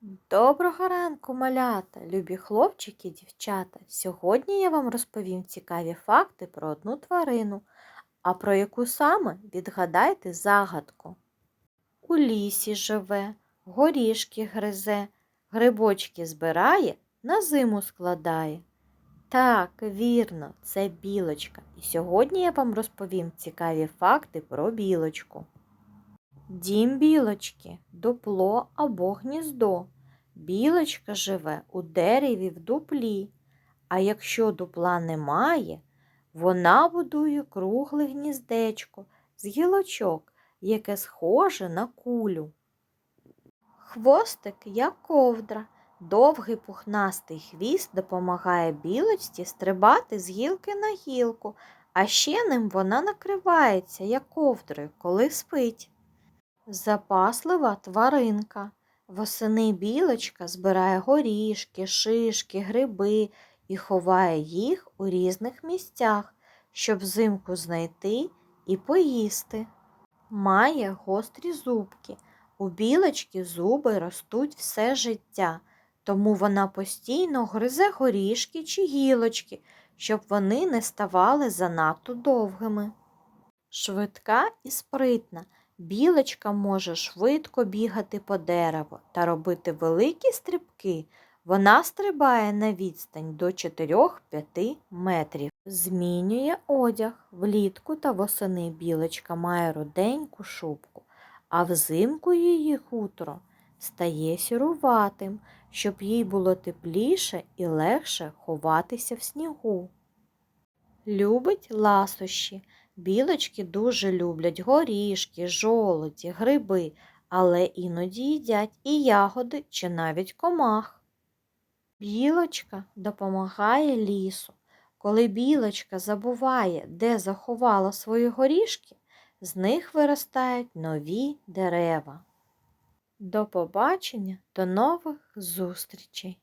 Доброго ранку, малята, любі хлопчики і дівчата. Сьогодні я вам розповім цікаві факти про одну тварину, а про яку саме відгадайте загадку. У лісі живе, горішки гризе, грибочки збирає, на зиму складає. Так, вірно, це білочка. І сьогодні я вам розповім цікаві факти про білочку. Дім білочки, дупло або гніздо. Білочка живе у дереві в дуплі, а якщо дупла немає, вона будує кругле гніздечко з гілочок, яке схоже на кулю. Хвостик як ковдра, довгий пухнастий хвіст допомагає білочці стрибати з гілки на гілку, а ще ним вона накривається, як ковдрою, коли спить. Запаслива тваринка. Восени білочка збирає горішки, шишки, гриби і ховає їх у різних місцях, щоб взимку знайти і поїсти. Має гострі зубки. У білочки зуби ростуть все життя, тому вона постійно гризе горішки чи гілочки, щоб вони не ставали занадто довгими. Швидка і спритна. Білочка може швидко бігати по дереву та робити великі стрибки. Вона стрибає на відстань до 4-5 метрів. Змінює одяг. Влітку та восени білочка має руденьку шубку, а взимку її хутро стає сіруватим, щоб їй було тепліше і легше ховатися в снігу. Любить ласощі. Білочки дуже люблять горішки, жолоді, гриби, але іноді їдять і ягоди чи навіть комах. Білочка допомагає лісу. Коли білочка забуває, де заховала свої горішки, з них виростають нові дерева. До побачення, до нових зустрічей!